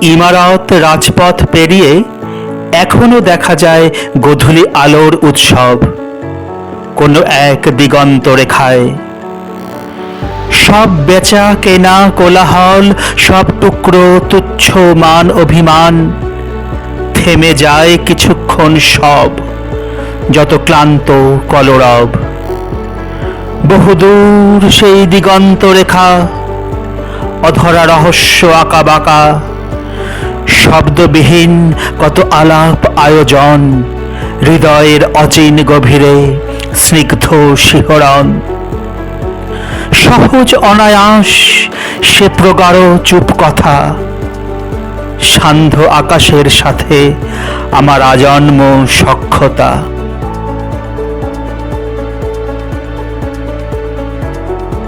ইমারত রাজপথ পেরিয়ে এখনও দেখা যায় গধূলি আলোর উৎসব। কোনো এক দিগন্ত রেখায়। সব বেচা কেনা কোলাহল, সব টুকরো তুচ্ছ মান অভিমান। থেমে যায় কিছুক্ষণ সব, যত ক্লান্ত কলরব। বহুদূর সেই দিগন্ত রেখা, অধরা রহস্য আঁকা বাঁকা। শব্দবিহীন কত আলাপ আয়োজন। হৃদয়ের অচিন গভীরে স্নিগ্ধ শিহরণ। সহজ অনায়াস সে প্রগাঢ় চুপ কথা। সান্ধ্য আকাশের সাথে আমার আজন্ম সক্ষতা।